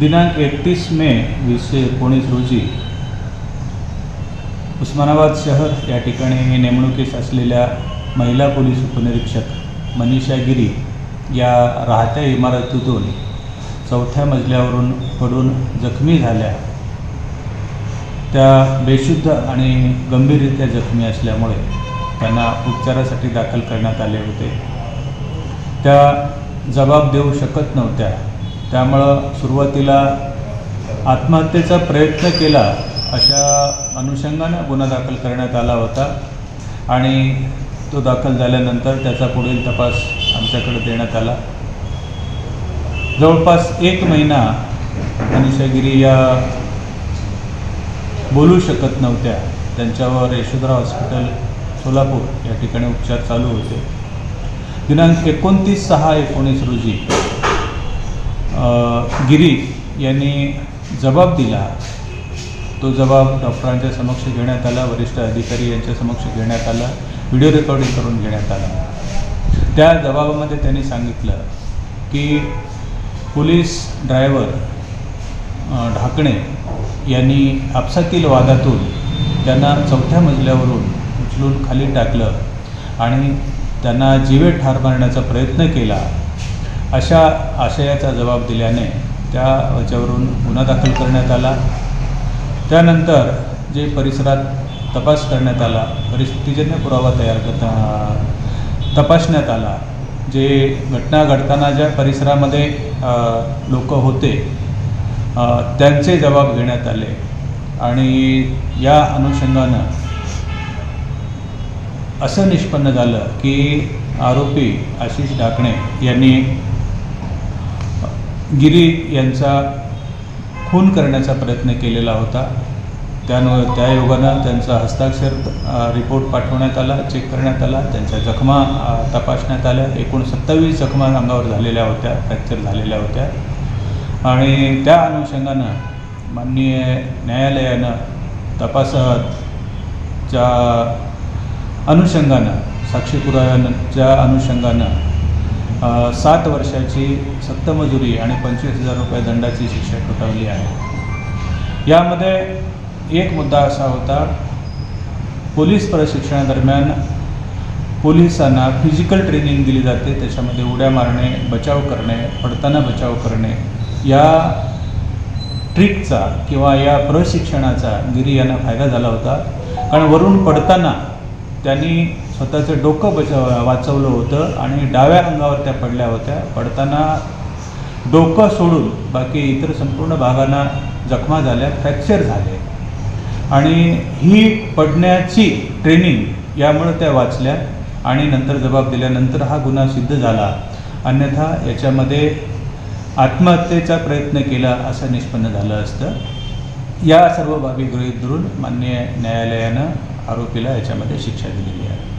दिनांक एकतीस मे वीसशे एकोणीस रोजी उस्मानाबाद शहर या ठिकाणी नेमणुकीस असलेल्या महिला पोलीस उपनिरीक्षक मनीषा गिरी या राहत्या इमारतीतून चौथ्या मजल्यावरून पडून जखमी झाल्या. त्या बेशुद्ध आणि गंभीररित्या जखमी असल्यामुळे त्यांना उपचारासाठी दाखल करण्यात आले होते. त्या जबाब देऊ शकत नव्हत्या. त्यामुळं सुरुवातीला आत्महत्येचा प्रयत्न केला अशा अनुषंगानं गुन्हा दाखल करण्यात आला होता. आणि तो दाखल झाल्यानंतर त्याचा पुढील तपास आमच्याकडे देण्यात आला. जवळपास एक महिना मनीषागिरी या बोलू शकत नव्हत्या. त्यांच्यावर यशोधरा हॉस्पिटल सोलापूर या ठिकाणी उपचार चालू होते. दिनांक एकोणतीस सहा एकोणीस रोजी गिरी यांनी जबाब दिला. तो जबाब डॉक्टरांच्या समक्ष घेण्यात आला वरिष्ठ अधिकारी यांच्या समक्ष घेण्यात आला व्हिडिओ रेकॉर्डिंग करून घेण्यात आला. त्या जबाबामध्ये त्यांनी सांगितलं की पोलीस ड्रायव्हर ढाकणे यांनी आपसातील वादातून त्यांना चौथ्या मजल्यावरून उचलून खाली टाकलं आणि त्यांना जीवे ठार मारण्याचा प्रयत्न केला. अशा आशयाचा जबाब दिल्याने त्या ह्याच्यावरून गुन्हा दाखल करण्यात आला. त्यानंतर जे परिसरात तपास करण्यात आला परिस्थितीजन्य पुरावा तयार करता तपासण्यात आला. जे घटना घडताना ज्या परिसरामध्ये लोक होते त्यांचे जबाब घेण्यात आले आणि या अनुषंगानं असं निष्पन्न झालं की आरोपी आशिष ढाकणे यांनी गिरी यांचा खून करण्याचा प्रयत्न केलेला होता. त्यानं त्या योगानं त्यांचा हस्ताक्षर रिपोर्ट पाठवण्यात आला चेक करण्यात आला. त्यांच्या जखमा तपासण्यात आल्या. एकूण सत्तावीस जखमा अंगावर झालेल्या होत्या फ्रॅक्चर झालेल्या होत्या. आणि त्या अनुषंगानं माननीय न्यायालयानं तपासाच्या अनुषंगानं साक्षी पुराव्यांच्या अनुषंगानं सात वर्षाची सक्तमजुरी आणि पंचवीस हजार रुपये दंडाची शिक्षा ठोठावली आहे. यामध्ये एक मुद्दा असा होता पोलीस प्रशिक्षणादरम्यान पोलिसांना फिजिकल ट्रेनिंग दिली जाते त्याच्यामध्ये उड्या मारणे बचाव करणे पडताना बचाव करणे या ट्रिकचा किंवा या प्रशिक्षणाचा गिरी यांना फायदा झाला होता. कारण वरून पडताना त्यांनी स्वतःचं डोकं बचाव वाचवलं होतं आणि डाव्या अंगावर त्या पडल्या होत्या. पडताना डोकं सोडून बाकी इतर संपूर्ण भागांना जखमा झाल्या फ्रॅक्चर झाले. आणि ही पडण्याची ट्रेनिंग यामुळं त्या वाचल्या आणि नंतर जबाब दिल्यानंतर हा गुन्हा सिद्ध झाला. अन्यथा याच्यामध्ये आत्महत्येचा प्रयत्न केला असं निष्पन्न झालं असतं. या सर्व बाबी गृहीत धरून मान्य न्यायालयानं आरोपीला याच्यामध्ये शिक्षा दिलेली आहे.